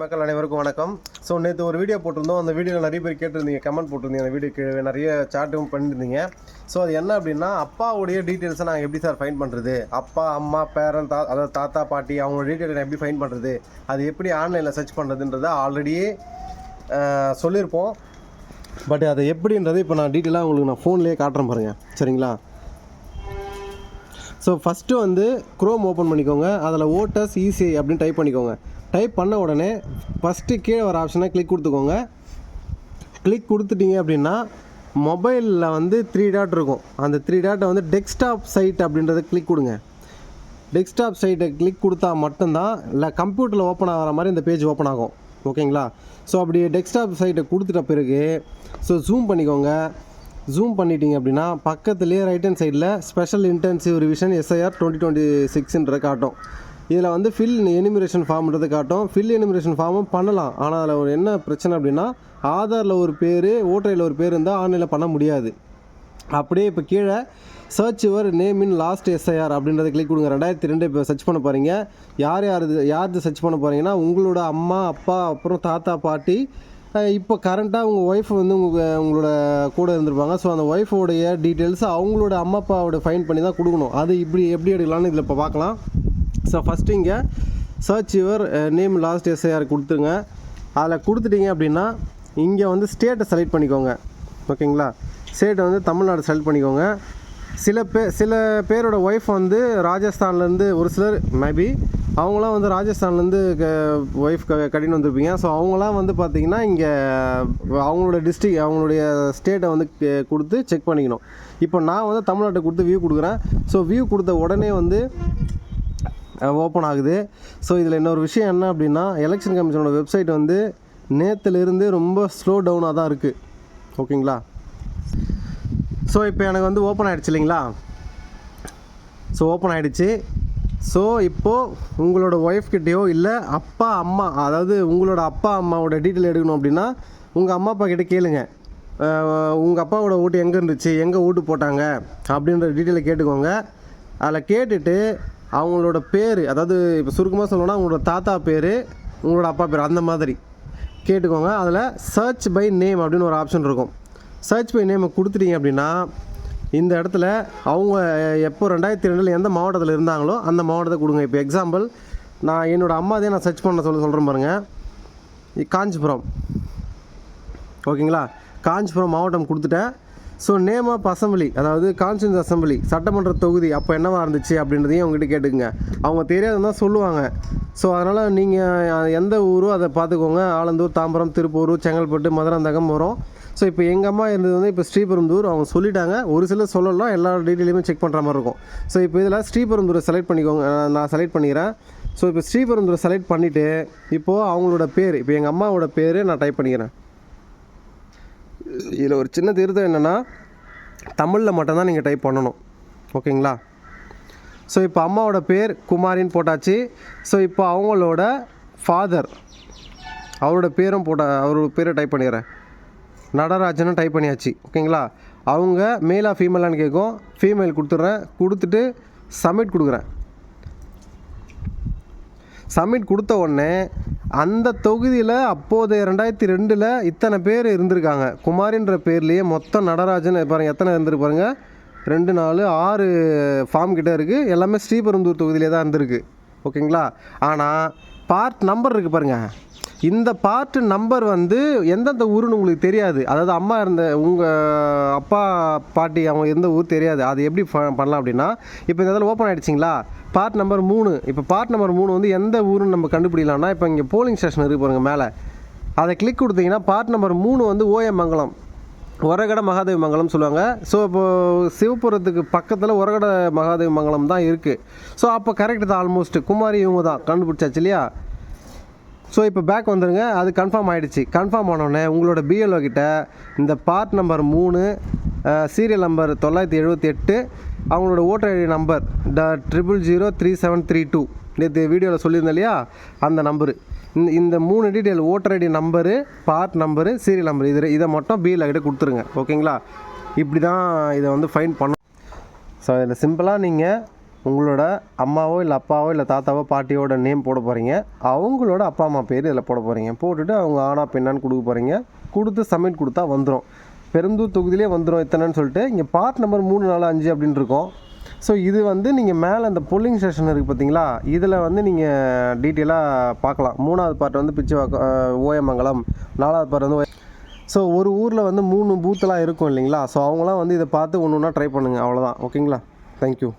மக்கள் அனைவருக்கும் வணக்கம். ஸோ நேற்று ஒரு வீடியோ போட்டிருந்தோம். அந்த வீடியோவில் நிறைய பேர் கேட்டிருந்தீங்க கமெண்ட் போட்டிருந்தீங்க. அந்த வீடியோக்கு நிறைய சாட்டும் பண்ணியிருந்தீங்க ஸோ அது என்ன அப்படின்னா அப்பாவுடைய டீட்டெயில்ஸை நாங்கள் எப்படி சார் ஃபைன் பண்ணுறது அப்பா அம்மா பேரன் தா அதாவது தாத்தா பாட்டி அவங்களோட டீட்டெயில் எப்படி ஃபைன் பண்ணுறது அது எப்படி ஆன்லைனில் சர்ச் பண்ணுறதுன்றதை ஆல்ரெடியே சொல்லியிருப்போம். பட் அதை எப்படின்றது இப்போ நான் டீட்டெயிலாக உங்களுக்கு நான் ஃபோன்லேயே காட்டுறேன் பாருங்கள் சரிங்களா? ஸோ ஃபஸ்ட்டு வந்து க்ரோம் ஓப்பன் பண்ணிக்கோங்க. அதில் ஓட்டஸ் ஈஸி அப்படின்னு டைப் பண்ணிக்கோங்க. டைப் பண்ண உடனே ஃபஸ்ட்டு கீழே வர ஆப்ஷனை கிளிக் கொடுத்துக்கோங்க. கிளிக் கொடுத்துட்டீங்க அப்படின்னா மொபைலில் வந்து த்ரீ டாட் இருக்கும். அந்த த்ரீ டாட்டை வந்து டெஸ்க்டாப் சைட் அப்படின்றத கிளிக் கொடுங்க. டெஸ்க்டாப் சைட்டை கிளிக் கொடுத்தா மட்டும்தான் இல்லை கம்ப்யூட்டரில் ஓப்பன் ஆகிற மாதிரி இந்த பேஜ் ஓப்பன் ஆகும். ஓகேங்களா ஸோ அப்படி டெஸ்க்டாப் சைட்டை கொடுத்துட்ட பிறகு ஸோ ஜூம் பண்ணிக்கோங்க. ஜூம் பண்ணிட்டீங்க அப்படின்னா பக்கத்துலேயே ரைட் ஹேண்ட் சைடில் special intensive revision SIR twenty twenty சிக்ஸ்ன்ற காட்டும் இதில் வந்து ஃபில் எனிமிரேஷன் ஃபார்ம்ன்றது காட்டும். ஃபில் எனிமிரேஷன் ஃபார்மும் பண்ணலாம். ஆனால் அதில் ஒரு என்ன பிரச்சனை அப்படின்னா ஆதாரில் ஒரு பேர் ஓட்டரில் ஒரு பேர் இருந்தால் ஆன்லைனில் பண்ண முடியாது. அப்படியே இப்போ கீழே search your name in last SIR அப்படின்றத கிளிக் கொடுங்க. ரெண்டாயிரத்தி ரெண்டு இப்போ சர்ச் பண்ண போகிறீங்க யார் யார் இது யாருக்கு சர்ச் பண்ண போகிறீங்கன்னா உங்களோட அம்மா அப்பா அப்புறம் தாத்தா பாட்டி இப்போ கரண்ட்டாக உங்கள் ஒய்ஃப் வந்து உங்கள் உங்களோட கூட இருந்திருப்பாங்க. ஸோ அந்த ஒய்ஃபோடைய டீட்டெயில்ஸ் அவங்களோட அம்மா அப்பாவோட ஃபைன் பண்ணி தான் கொடுக்கணும். அது இப்படி எப்படி எடுக்கலாம்னு இதில் இப்போ பார்க்கலாம். ஸோ ஃபஸ்ட்டு இங்கே search your name last SIR கொடுத்துருங்க. அதில் கொடுத்துட்டீங்க அப்படின்னா இங்கே வந்து ஸ்டேட்டை செலக்ட் பண்ணிக்கோங்க. ஓகேங்களா? ஸ்டேட்டை வந்து தமிழ்நாடு செலக்ட் பண்ணிக்கோங்க. சில பே சில பேரோட ஒய்ஃப் வந்து ராஜஸ்தான்லேருந்து ஒரு சிலர் மேபி அவங்களாம் வந்து ராஜஸ்தான்லேருந்து ஒய்ஃப் க கடின்னு வந்திருப்பீங்க. ஸோ அவங்களாம் வந்து பார்த்தீங்கன்னா இங்கே அவங்களோட டிஸ்ட்ரிக் அவங்களுடைய ஸ்டேட்டை வந்து கொடுத்து செக் பண்ணிக்கணும். இப்போ நான் வந்து தமிழ்நாட்டை கொடுத்து வியூ கொடுக்குறேன். ஸோ வியூ கொடுத்த உடனே வந்து ஓப்பன் ஆகுது. ஸோ இதில் இன்னொரு விஷயம் என்ன அப்படின்னா எலெக்ஷன் கமிஷனோட வெப்சைட் வந்து நேற்றுலேருந்து ரொம்ப ஸ்லோ டவுனாக தான் இருக்குது ஓகேங்களா ஸோ இப்போ எனக்கு வந்து ஓப்பன் ஆகிடுச்சு இல்லைங்களா? ஸோ ஓப்பன் ஆகிடுச்சு ஸோ இப்போது உங்களோட ஒய்ஃப் கிட்டேயோ இல்லை அப்பா அம்மா அதாவது உங்களோட அப்பா அம்மாவோட டீட்டெயில் எடுக்கணும் அப்படின்னா உங்கள் அம்மா அப்பா கிட்டே கேளுங்க. உங்கள் அப்பாவோட ஓட்டு எங்கே இருந்துச்சு? எங்கே ஓட்டு போட்டாங்க? அப்படின்ற டீட்டெயிலை கேட்டுக்கோங்க. அதில் கேட்டுட்டு அவங்களோட பேர் அதாவது இப்போ சுருக்கமாக சொல்லணும்னா அவங்களோட தாத்தா பேர் உங்களோட அப்பா பேர் அந்த மாதிரி. கேட்டுக்கோங்க. அதில் சர்ச் பை நேம் அப்படின்னு ஒரு ஆப்ஷன் இருக்கும். சர்ச் பை நேமை கொடுத்துட்டீங்க அப்படின்னா இந்த இடத்துல அவங்க எப்போ ரெண்டாயிரத்தி ரெண்டில் எந்த மாவட்டத்தில் இருந்தாங்களோ அந்த மாவட்டத்தை கொடுங்க. இப்போ எக்ஸாம்பிள் நான் என்னோடய அம்மாதே நான் சர்ச் பண்ண சொல்ல சொல்கிறேன் பாருங்கள் காஞ்சிபுரம். ஓகேங்களா? காஞ்சிபுரம் மாவட்டம் கொடுத்துட்டேன். ஸோ நேம் ஆஃப் அசம்பிளி அதாவது கான்ஸ்டியூன்ஸ் அசம்பிளி சட்டமன்ற தொகுதி அப்போ என்னவாக இருந்துச்சு அப்படின்றதையும் அவங்ககிட்ட கேட்டுக்குங்க. அவங்க தெரியாதுன்னா தான் சொல்லுவாங்க. ஸோ அதனால் நீங்கள் எந்த ஊரோ அதை பார்த்துக்கோங்க. ஆலந்தூர் தாம்பரம் திருப்பூர் செங்கல்பட்டு மதுராந்தகம் வரும். ஸோ இப்போ எங்கள் அம்மா இருந்தது வந்து இப்போ ஸ்ரீபெரும்புதூர். அவங்க சொல்லிட்டாங்க. ஒரு சிலர் சொல்லலாம். எல்லா டீட்டெயிலுமே செக் பண்ணுற மாதிரி இருக்கும். ஸோ இப்போ இதில் ஸ்ரீபெரும்புதூரை செலக்ட் பண்ணிக்கோங்க. நான் செலக்ட் பண்ணிக்கிறேன். ஸோ இப்போ ஸ்ரீபெரும்புதூரை செலக்ட் பண்ணிவிட்டு இப்போது அவங்களோட பேர் இப்போ எங்கள் அம்மாவோட பேர் நான் டைப் பண்ணிக்கிறேன். இதில் ஒரு சின்ன திருத்தம் என்னென்னா தமிழில் மட்டும்தான் நீங்கள் டைப் பண்ணணும். ஓகேங்களா? ஸோ இப்போ அம்மாவோட பேர் குமாரின்னு போட்டாச்சு. ஸோ இப்போ அவங்களோட ஃபாதர் அவரோட பேரும் போட்ட அவரோட பேரை டைப் பண்ணிடுறேன். நடராஜனும் டைப் பண்ணியாச்சு. ஓகேங்களா? அவங்க மேலாக ஃபீமேலான்னு கேட்கும். ஃபீமேல் கொடுத்துட்றேன். கொடுத்துட்டு சப்மிட் கொடுக்குறேன். சப்மிட் கொடுத்த உடனே அந்த தொகுதியில் அப்போதைய ரெண்டாயிரத்தி ரெண்டில் இத்தனை பேர் இருந்திருக்காங்க. குமாரின்ற பேர்லேயே மொத்தம் நடராஜன் பாருங்க எத்தனை இருந்திருப்பாருங்க ரெண்டு நாலு ஆறு ஃபார்ம் கிட்டே இருக்குது எல்லாமே ஸ்ரீபெரும்புதூர் தொகுதியிலே தான் இருந்திருக்கு. ஓகேங்களா? ஆனால் பார்ட் நம்பர் இருக்குது பாருங்கள் இந்த பார்ட் நம்பர் வந்து எந்தெந்த ஊருன்னு உங்களுக்கு தெரியாது. அதாவது அம்மா இருந்த உங்கள் அப்பா பாட்டி அவங்க எந்த ஊர் தெரியாது. அது எப்படி பண்ணலாம் அப்படின்னா இப்போ இந்த இதில் ஓப்பன் ஆகிடுச்சிங்களா பார்ட் நம்பர் மூணு. இப்போ பார்ட் நம்பர் மூணு வந்து எந்த ஊருன்னு நம்ம கண்டுபிடிக்கலாம்னா இப்போ இங்கே போலிங் ஸ்டேஷன் இருக்கு பாருங்கள் மேலே. அதை கிளிக் கொடுத்தீங்கன்னா பார்ட் நம்பர் மூணு வந்து ஓஎம் மங்கலம். ஒரகட மகாதேவி மங்கலம் சொல்லுவாங்க. ஸோ இப்போது சிவபுரத்துக்கு பக்கத்தில் ஒரகட மகாதேவி மங்கலம் தான் இருக்குது ஸோ அப்போ கரெக்ட் தான் ஆல்மோஸ்ட் குமாரி இவங்க தான் கண்டுபிடிச்சாச்சு இல்லையா? ஸோ இப்போ பேக் வந்துருங்க. அது கன்ஃபார்ம் ஆகிடுச்சு கன்ஃபார்ம் ஆனோடனே உங்களோட பிஎல்ஓ கிட்ட இந்த பார்ட் நம்பர் மூணு சீரியல் நம்பர் தொள்ளாயிரத்தி எழுபத்தி எட்டு அவங்களோட ஓட்டர் ஐடி நம்பர் ட triple zero three seven three two. நேற்று வீடியோவில் சொல்லியிருந்தேன் இல்லையா? அந்த நம்பரு. இந்த இந்த மூணு detail voter ID number part number serial number இது இதை மட்டும் பிஎல்ஓ கிட்ட கொடுத்துருங்க. ஓகேங்களா? இப்படி தான் இதை வந்து ஃபைன் பண்ணும் ஸோ இதில் சிம்பிளாக நீங்கள் உங்களோட அம்மாவோ இல்லை அப்பாவோ இல்லை தாத்தாவோ பாட்டியோட நேம் போட போகிறீங்க அவங்களோட அப்பா அம்மா பேர் இதில் போட போகிறீங்க போட்டுட்டு அவங்க ஆனா பெண்ணான்னு கொடுக்க போகிறீங்க கொடுத்து சப்மிட் கொடுத்தா வந்துடும் பெருந்தூர் தொகுதியிலே வந்துடும் இத்தனைன்னு சொல்லிட்டு. இங்கே பார்ட் நம்பர் மூணு நாலு அஞ்சு அப்படின்னு இருக்கும். ஸோ இது வந்து நீங்கள் மேலே அந்த புல்லிங் ஸ்டேஷன் இருக்குது பார்த்தீங்களா இதில் வந்து நீங்கள் டீட்டெயிலாக பார்க்கலாம். மூணாவது பார்ட் வந்து பிச்சுவாக்கம் ஓயமங்கலம். நாலாவது பார்ட் வந்து ஸோ ஒரு ஊரில் வந்து மூணு பூத்தெலாம் இருக்கும் இல்லைங்களா? ஸோ அவங்களாம் வந்து இதை பார்த்து ஒன்று ஒன்றா ட்ரை பண்ணுங்கள் அவ்வளோதான் ஓகேங்களா தேங்க்யூ